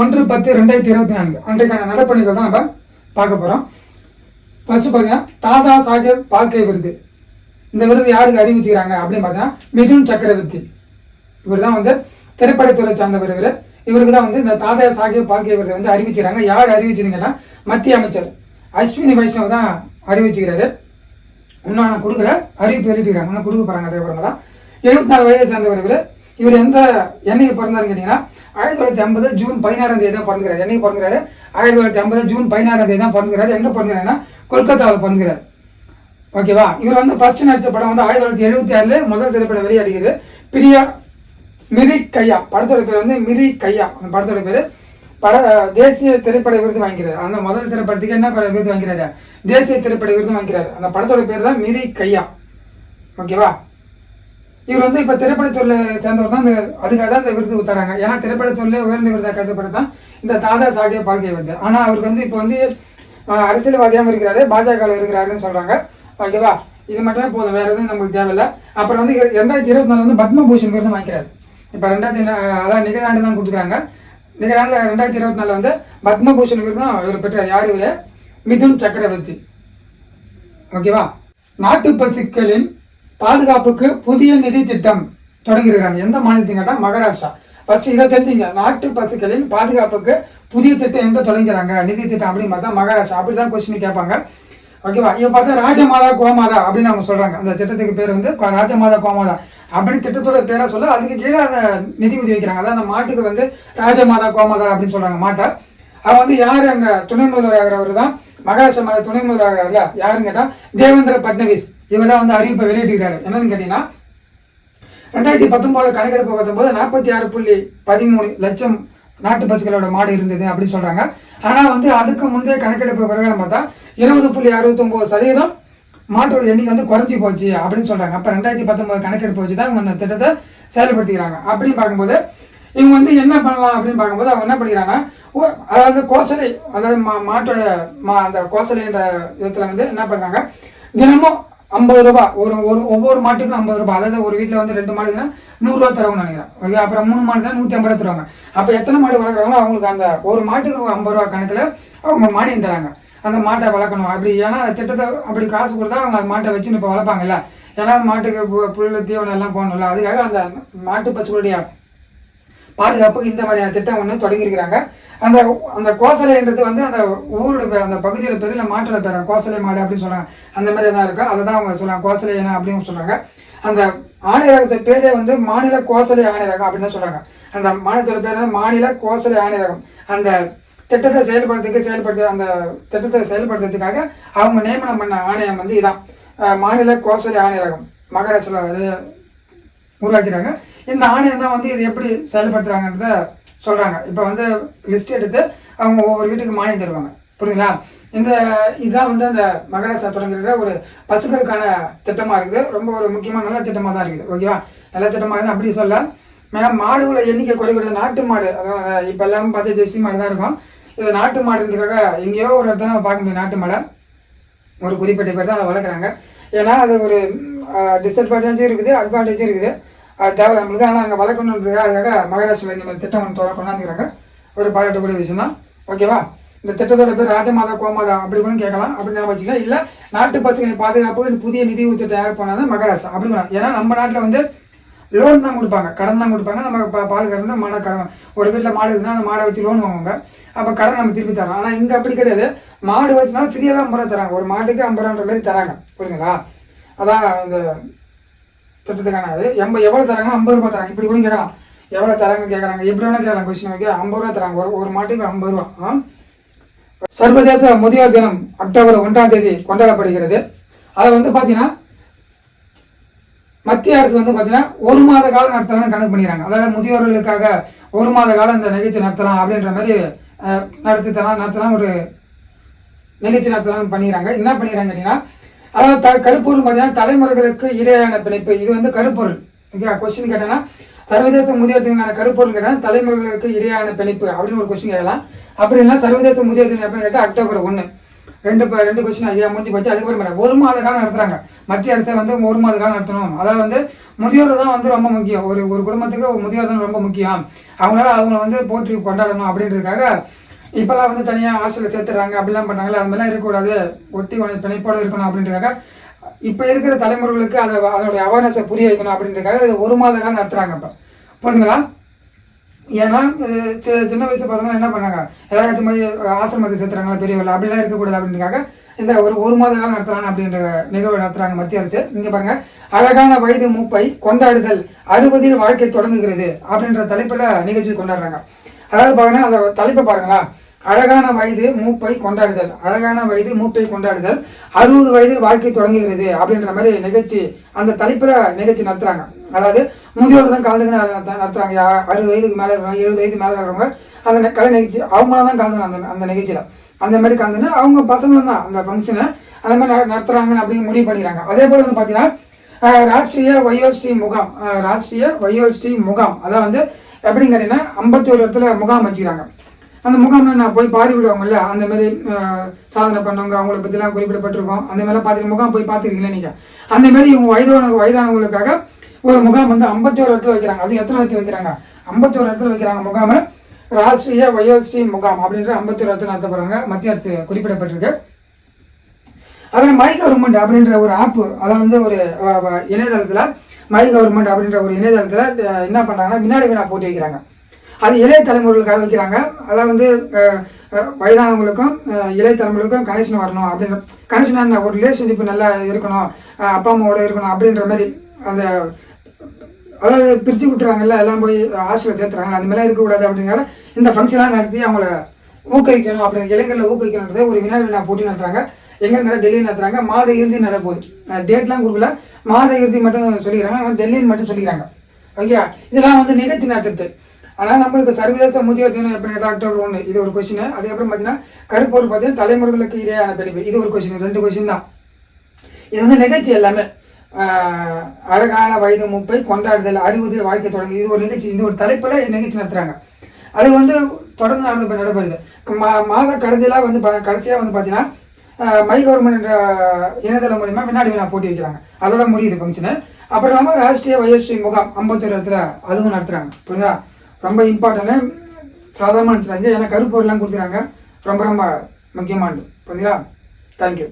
ஒன்று பத்து ரெண்டாயிரத்தி இருபத்தி நான்கு. அன்றைக்கான நடப்பணிகள் தான் நம்ம பார்க்க போகிறோம் ஃபர்ஸ்ட் பார்த்தீங்கன்னா தாதா சாஹேப் பால்கே விருது. இந்த விருது யாருக்கு அறிவிச்சுக்கிறாங்க அப்படின்னு பார்த்தீங்கன்னா மிதுன் சக்கரவர்த்தி. இவர் தான் வந்து திரைப்படத்துறை சார்ந்தவர் இவர். இவருக்கு தான் வந்து இந்த தாதா சாஹேப் பால்கே விருது வந்து அறிவிச்சுக்கிறாங்க யார் அறிவிச்சதுங்கன்னா மத்திய அமைச்சர். அஸ்வினி வைஷ்ணவ் தான் அறிவிச்சுக்கிறாரு இன்னும் நான் கொடுக்கல. அறிவிப்பு வெளியிட்டிருக்காங்க இன்னும் கொடுக்க போகிறாங்க அதே தான். எழுபத்தி நாலு வயதை சேர்ந்தவர் இவர். இவர் எந்த என்னைக்கு பிறந்தாருன்னு கேட்டீங்கன்னா ஆயிரத்தி தொள்ளாயிரத்தி ஐம்பது ஜூன் பதினாறாம் தேதி தான் பிறந்துக்கிறார். என்னைக்கு பிறந்துக்கிறாரு? ஆயிரத்தி தொள்ளாயிரத்தி ஐம்பது ஜூன் பதினாறாம் தேதி தான் பிறந்துக்கிறாரு. எங்க பிறந்துக்கிறாருன்னா கொல்கத்தாவில் பிறந்துக்கிறார். ஓகேவா? இவர் வந்து ஃபர்ஸ்ட் நடிச்ச படம் வந்து ஆயிரத்தி தொள்ளாயிரத்தி எழுபத்தி ஆறுல முதல் திரைப்படம் வெளியாடுகிறது பிரியா மிரி கையா. படத்தோட பேர் வந்து மிரி கையா. அந்த படத்தோட பேர் பட தேசிய திரைப்பட விருது வாங்கிறார் அந்த முதல் திரைப்படத்துக்கு என்ன விருது வாங்கிறாரு தேசிய திரைப்பட விருது வாங்கிறாரு அந்த படத்தோட பேர் தான் மிரி கையா. ஓகேவா? இவர் வந்து இப்போ திரைப்படத்துறையில சேர்ந்தவர் தான். இந்த அதுக்காக தான் இந்த விருது தராங்க. ஏன்னா திரைப்படத்துறையில உயர்ந்த விருதாக கருதப்பட்டு தான் இந்த தாதா சாகிய பால்கே விருது ஆனால் அவருக்கு வந்து இப்போ வந்து அரசியல்வாதியாகவும் இருக்கிறாரு பாஜக இருக்கிறாருன்னு சொல்கிறாங்க ஓகேவா? இது மட்டுமே போதும். வேறு எதுவும் நமக்கு தேவையில்லை. அப்புறம் வந்து ரெண்டாயிரத்தி இருபத்தி நாலு வந்து பத்மபூஷன் விருது வாங்கிக்கிறாரு. இப்போ ரெண்டாயிரத்தி அதான் நிகழாண்டு தான் கொடுக்குறாங்க. நிகழாண்டில் ரெண்டாயிரத்தி இருபத்தி நாலு வந்து பத்மபூஷன் விருது தான் இவர் பெற்றார். யார் இவர்? மிதுன் சக்கரவர்த்தி. ஓகேவா? நாட்டு பசுக்களின் பாதுகாப்புக்கு புதிய நிதி திட்டம் தொடங்கியிருக்காங்க. எந்த மாநிலத்தையும் கேட்டால் மகாராஷ்டிரா. ஃபர்ஸ்ட் இதை தெரிஞ்சுங்க. நாட்டு பசுக்களின் பாதுகாப்புக்கு புதிய திட்டம் எங்க தொடங்கிறாங்க நிதி திட்டம் அப்படின்னு பார்த்தா மகாராஷ்டிரா. அப்படிதான் கொஸ்டின் கேட்பாங்க. ஓகேவா இவ பார்த்தா ராஜமாதா கோமாதா அப்படின்னு அவங்க சொல்றாங்க. அந்த திட்டத்துக்கு பேர் வந்து ராஜமாதா கோமாதா. அப்படின்னு திட்டத்தோட பேரை சொல்ல அதுக்கு கீழே அந்த நிதி உதவி வைக்கிறாங்க. அதான் அந்த மாட்டுக்கு வந்து ராஜமாதா கோமாதா அப்படின்னு சொல்றாங்க. மாட்டை. அவ வந்து யாரு அங்க? துணை முதல்வர் ஆகிறவர் தான் மகாராஷ்டிரா மாநில துணை முதல்வர் ஆகிறாருல யாருன்னு கேட்டா தேவேந்திர பட்னவிஸ். இவர் தான் வந்து அறிவிப்பை வெளியிட்டுக்கிறாரு என்னன்னு கேட்டீங்கன்னா ரெண்டாயிரத்தி பத்தொன்பது கணக்கெடுப்பு பார்த்தபோது நாற்பத்தி ஆறு புள்ளி பதிமூணு லட்சம் நாட்டு பசுக்களோட மாடு இருந்தது அப்படின்னு சொல்றாங்க. ஆனா வந்து அதுக்கு முந்தைய கணக்கெடுப்பு பிரகாரம் பார்த்தா இருபது புள்ளி அறுபத்தொன்பது சதவீதம் மாட்டோட எண்ணிக்கை வந்து குறைஞ்சி போச்சு அப்படின்னு சொல்றாங்க. அப்ப ரெண்டாயிரத்தி பத்தொன்பது கணக்கெடுப்பு வச்சு தான் இவங்க அந்த திட்டத்தை செயல்படுத்திக்கிறாங்க. அப்படின்னு பார்க்கும்போது இவங்க வந்து என்ன பண்ணலாம் அப்படின்னு பார்க்கும்போது அவங்க என்ன பண்ணிக்கிறாங்கன்னா ஓ- அதாவது கோசலை அதாவது மா- மாட்டோட மா- அந்த கோசலைன்ற விதத்துல வந்து என்ன பண்றாங்க தினமும் ஐம்பது ரூபாய் ஒரு ஒரு ஒவ்வொரு மாட்டுக்கும் ஐம்பது ரூபாய் அதாவது ஒரு வீட்டில் வந்து ரெண்டு மாடுக்குன்னா நூறுரூவா தருவாங்கன்னு நினைக்கிறேன். ஓகே அப்புறம் மூணு மாடு தான் நூற்றி ஐம்பது ரூபா தருவாங்க. அப்போ எத்தனை மாடு வளர்க்குறாங்களோ அவங்களுக்கு அந்த ஒரு மாட்டுக்கு ஐம்பது ரூபா கணக்கில் அவங்க மானியம் தராங்க? அந்த மாட்டை வளர்க்கணும். அப்படி ஏன்னா அந்த திட்டத்தை அப்படி காசு கொடுத்தா அவங்க அந்த மாட்டை வச்சுன்னு இப்போ வளர்ப்பாங்கல்ல. ஏன்னா மாட்டுக்கு பு- தீவனம் எல்லாம் போகணும்ல அதுக்காக அந்த மாட்டு பசுகளுடைய பாதுகாப்புக்கு இந்த மாதிரியான திட்டம் ஒன்று தொடங்கியிருக்கிறாங்க. அந்த அந்த கோசலைன்றது வந்து அந்த ஊரோட பேர் அந்த பகுதியோட பேர் இல்லை மாட்டோட பேர்? கோசலை மாடு அப்படின்னு சொல்கிறாங்க அந்த மாதிரி தான் இருக்கும் அதை தான் அவங்க சொல்றாங்க கோசலை அப்படின்னு சொல்றாங்க அந்த ஆணையரகத்தை பேரே வந்து மாநில கோசலை ஆணையரகம் அப்படின்னு தான் சொல்றாங்க. அந்த மாநிலத்தோட பேர் மாநில கோசலை ஆணையரகம் அந்த திட்டத்தை செயல்படுறதுக்கு செயல்படுத்த அந்த திட்டத்தை செயல்படுத்துறதுக்காக அவங்க நியமனம் பண்ண ஆணையம் வந்து இதான். மாநில கோசலை ஆணையரகம் மகாராஷ்டிரா உருவாக்கிறாங்க இந்த ஆணையம் தான் வந்து இது எப்படி செயல்படுத்துறாங்கன்றத சொல்றாங்க. இப்போ வந்து லிஸ்ட் எடுத்து அவங்க ஒவ்வொரு வீட்டுக்கு மானியம் தருவாங்க. புரியுங்களா இந்த இதுதான் வந்து அந்த மகாராஷ்டிரா தொடங்குகிற ஒரு பசுக்களுக்கான திட்டமா இருக்குது. ரொம்ப ஒரு முக்கியமான நல்ல திட்டமாக தான் இருக்குது. ஓகேவா? நல்ல திட்டமாக இருக்குது அப்படி சொல்ல. மேலும் மாடுகளை எண்ணிக்கை குறைக்கிறது நாட்டு மாடு அதாவது இப்போ எல்லாம் பார்த்து ஜெர்சி மாடு தான் இருக்கும். இது நாட்டு மாடுன்றதுக்காக எங்கேயோ ஒரு இடத்துல பார்க்க முடியும் நாட்டு மாடை. ஒரு குறிப்பிட்ட பேர் தான் அதை வளர்க்குறாங்க. ஏன்னா அது ஒரு டிஸ்அட்வான்டேஜும் இருக்குது அட்வான்டேஜும் இருக்குது. அது தேவை நம்மளுக்கு. ஆனால் அங்கே வளர்க்கணுன்றதுக்காக அதுக்காக மகாராஷ்டிரில் இந்த மாதிரி திட்டம் ஒன்று கொண்டாந்துக்கிறாங்க. ஒரு பாராட்டக்கூடிய விஷயம் தான் ஓகேவா? இந்த திட்டத்தோட பேர் ராஜமாதா கோமாதா அப்படி கூட கேட்கலாம். அப்படி ஞாபகம் வச்சுக்க இல்லை நாட்டு பசுகளின் பாதுகாப்பு புதிய நிதி திட்டம் தயார் பண்ணாத மகாராஷ்டிரா. அப்படி கூட. ஏன்னா நம்ம நாட்டில் வந்து லோன் தான் கொடுப்பாங்க. கடன் தான் கொடுப்பாங்க. நம்ம பால் கறந்து மாடை கடன் ஒரு வீட்டில் மாடு இருக்குன்னா அந்த மாடை வச்சு லோன் வாங்குவாங்க. அப்போ கடன் நம்ம திருப்பி தரோம் ஆனால் இங்கே அப்படி கிடையாது. மாடு வச்சுனா ஃப்ரீயாக ஐம்பது ரூபா தராங்க. ஒரு மாட்டுக்கு ஐம்பது ரூபான்ற மாதிரி தராங்க. புரியுதுங்களா? அதான் இந்த திட்டத்துக்கான அது எம்ப எவ்வளோ தராங்கன்னா ஐம்பது ரூபாய் தராங்க. இப்படி கூட கேட்கலாம். எவ்வளோ தராங்க கேட்குறாங்க. எப்படி வேணால் கேட்கலாம். கொஸ்டின் ஓகே ஐம்பது ரூபா தராங்க. ஒரு ஒரு மாட்டுக்கு ஐம்பது ரூபா. சர்வதேச முதியோர் தினம் அக்டோபர் ஒன்றாம் தேதி கொண்டாடப்படுகிறது. அதை வந்து பார்த்தீங்கன்னா மத்திய அரசு வந்து பார்த்தீங்கன்னா ஒரு மாத காலம் நடத்தலாம்னு கணக்கு பண்ணிடுறாங்க அதாவது முதியோர்களுக்காக ஒரு மாத காலம் இந்த நிகழ்ச்சி நடத்தலாம் அப்படின்ற மாதிரி நடத்தி தரலாம் நடத்தலாம் ஒரு நிகழ்ச்சி நடத்தலாம்னு பண்ணிடுறாங்க என்ன பண்ணிடுறாங்க கேட்டீங்கன்னா அதாவது த கருப்பொருள் பார்த்தீங்கன்னா தலைமுறைகளுக்கு இடையான பிணைப்பு. இது வந்து கருப்பொருள். ஓகே கொஸ்டின் கேட்டேன்னா சர்வதேச முதியோத்திற்கான கருப்பொருள் கேட்டால் தலைமுறைகளுக்கு இடையான பிணைப்பு அப்படின்னு ஒரு கொஸ்டின் கேட்கலாம். அப்படி இல்லைனா சர்வதேச முதியோர் எப்படின்னு கேட்டால் அக்டோபர் ஒன்று ரெண்டு ப- ரெண்டு கொஸ்டின் ஐயா முடிஞ்சு போச்சு. அதுக்கப்புறம் ஒரு மாத காலம் நடத்துறாங்க. மத்திய அரசை வந்து ஒரு மாத காலம் நடத்தணும். அதாவது வந்து முதியோர் தான் வந்து ரொம்ப முக்கியம். ஒரு ஒரு குடும்பத்துக்கு ஒரு முதியோர் தான் ரொம்ப முக்கியம். அவங்களால அவங்கள வந்து போற்றி கொண்டாடணும் அப்படின்றதுக்காக இப்போல்லாம் வந்து தனியாக ஹாஸ்டலில் சேர்த்துறாங்க அப்படிலாம் பண்ணாங்களே அது மாதிரிலாம் இருக்கக்கூடாது. ஒட்டி உனக்கு பிணைப்போடு இருக்கணும் அப்படின்றதுக்காக இப்போ இருக்கிற தலைமுறைகளுக்கு அதை அதனுடைய அவேர்னஸை புரிய வைக்கணும் அப்படின்றதுக்காக இது ஒரு மாத காலம் நடத்துகிறாங்க இப்போ. புரிஞ்சுங்களா? ஏன்னா சி- சின்ன வயசு பசங்க என்ன பண்ணாங்க? எல்லாரும் மாதிரி ஆசிரமத்தை சேர்த்துறாங்களா பெரியவர்கள் அப்படிலாம் இருக்கக்கூடாது அப்படின்றதுக்காக இந்த ஒரு ஒரு மாத காலம் நடத்தலாம் அப்படின்ற நிகழ்வு நடத்துறாங்க மத்திய அரசு. இங்கே பாருங்க. அழகான வயது மூப்பை கொண்டாடுதல் அறுபதில் வாழ்க்கை தொடங்குகிறது அப்படின்ற தலைப்பில் நிகழ்ச்சி கொண்டாடுறாங்க. அதாவது பாருங்கன்னா அந்த தலைப்பை பாருங்களா. அழகான வயது மூப்பை கொண்டாடுதல். அழகான வயது மூப்பை கொண்டாடுதல். அறுபது வயதில் வாழ்க்கை தொடங்குகிறது அப்படின்ற மாதிரி நிகழ்ச்சி அந்த தலைப்புல நிகழ்ச்சி நடத்துறாங்க. அதாவது முதியோர் தான் கலந்துக்கின்னு நடத்துறாங்க. யா- அறுபது வயதுக்கு மேல இருக்கிறவங்க எழுபது வயதுக்கு மேல இருக்கிறவங்க அந்த கலை நிகழ்ச்சி அவங்கள தான் கலந்துக்கணும் அந்த அந்த நிகழ்ச்சியில. அந்த மாதிரி கலந்துன்னு அவங்க பசங்களும் தான் அந்த ஃபங்க்ஷனை அந்த மாதிரி நடத்துறாங்கன்னு அப்படின்னு முடிவு பண்ணிடுறாங்க. அதே போல வந்து பாத்தீங்கன்னா ராஷ்டிரிய வயோஸ்ரீ முகாம். ராஷ்டிரிய வயோஸ்ரீ முகாம். அதான் வந்து எப்படின்னு கேட்டிங்கன்னா ஐம்பத்தி ஒரு இடத்துல முகாம் வச்சுக்கிறாங்க. அந்த முகாம்ல நான் போய் பார்வையிடுவாங்கல்ல அந்த மாதிரி சாதனை பண்ணவங்க அவங்கள பத்திலாம் குறிப்பிடப்பட்டிருக்கோம். அந்த மாதிரிலாம் பார்த்து முகாம் போய் பார்த்துருக்கீங்களா நீங்க? அந்த மாதிரி இவங்க வயதான வயதானவங்களுக்காக ஒரு முகாம் வந்து ஐம்பத்தி ஒரு இடத்துல வைக்கிறாங்க. அது எத்தனை இடத்துல வைக்கிறாங்க? ஐம்பத்தி ஒரு இடத்துல வைக்கிறாங்க முகாமை. ராஷ்டிரிய வயோஸ்ரீ முகாம் அப்படின்ற ஐம்பத்தி ஒரு இடத்துல நடத்தப்படுறாங்க. மத்திய அரசு குறிப்பிடப்பட்டிருக்கு. அதில் மை கவர்மெண்ட் அப்படின்ற ஒரு ஆப் அதாவது வந்து ஒரு இணையதளத்தில் அஹ், இணையதளத்துல மை கவர்மெண்ட் அப்படின்ற ஒரு இணையதளத்தில் என்ன பண்ணுறாங்கன்னா வினாடி வினா போட்டி வைக்கிறாங்க. அது இளைய தலைமுறைகளுக்காக வைக்கிறாங்க. அதாவது வந்து வயதானவங்களுக்கும் இளைய தலைமுறைகளுக்கும் கனெக்ஷன் வரணும் அப்படின்ற கனெக்ஷன் ஒரு ரிலேஷன்ஷிப் நல்லா இருக்கணும் அப்பா அம்மாவோட இருக்கணும் அப்படின்ற மாதிரி அந்த அதாவது பிரித்து விட்டுறாங்கல்ல எல்லாம் போய் ஹாஸ்டலில் சேர்த்துறாங்க அந்த மாதிரிலாம் இருக்கக்கூடாது அப்படிங்கிற இந்த ஃபங்க்ஷன்லாம் நடத்தி அவங்கள ஊக்குவிக்கணும் அப்படிங்கிற இளைஞர்களை ஊக்குவிக்கணுன்றதை ஒரு வினாடி வினா போட்டி நடத்துகிறாங்க எங்க நட டெல்லியில் நடத்துறாங்க. மாத இறுதி நடப்போகுது டேட்லாம் கொடுக்கல. மாத இறுதி மட்டும் சொல்லிக்கிறாங்க. ஆனால் டெல்லியில் மட்டும் சொல்லிக்கிறாங்க. ஓகே இதெல்லாம் வந்து நிகழ்ச்சி நடத்துறது. ஆனால் நம்மளுக்கு சர்வதேச முதியோர் தினம் எப்படி அக்டோபர் ஒன்று இது ஒரு கொஸ்டின் அதுக்கப்புறம் பார்த்தீங்கன்னா கருப்பூர் பார்த்தீங்கன்னா தலைமுறைகளுக்கு இடையான பிரிவு. இது ஒரு கொஸ்டின் ரெண்டு கொஸ்டின் தான். இது வந்து நிகழ்ச்சி எல்லாமே. அழகான வயது முப்பை கொண்டாடுதல் அறுபது வாழ்க்கை தொடங்கி. இது ஒரு நிகழ்ச்சி. இது ஒரு தலைப்பில் நிகழ்ச்சி நடத்துறாங்க. அது வந்து தொடர்ந்து நடந்து நடைபெறுது. மா- மாத கடைசியெல்லாம் வந்து பா- வந்து பார்த்தீங்கன்னா மை கவர்மெண்ட் என்ற இணையதளம் மூலியமா வினாடி வினா போட்டி வைக்கிறாங்க. அதோட முடியுது ஃபங்க்ஷனு அப்புறம் இல்லாமல் ராஷ்டிரிய வயோஸ்ரீ முகாம் ஐம்பத்தொரு இடத்துல அதுவும் நடத்துகிறாங்க புரியுதா? ரொம்ப இம்பார்ட்டன்ட்டு சாதாரணமாக நடத்துகிறாங்க ஏன்னா கருப்பொருள்லாம் கொடுத்துறாங்க ரொம்ப ரொம்ப முக்கியமானது புரியுதா தேங்க்யூ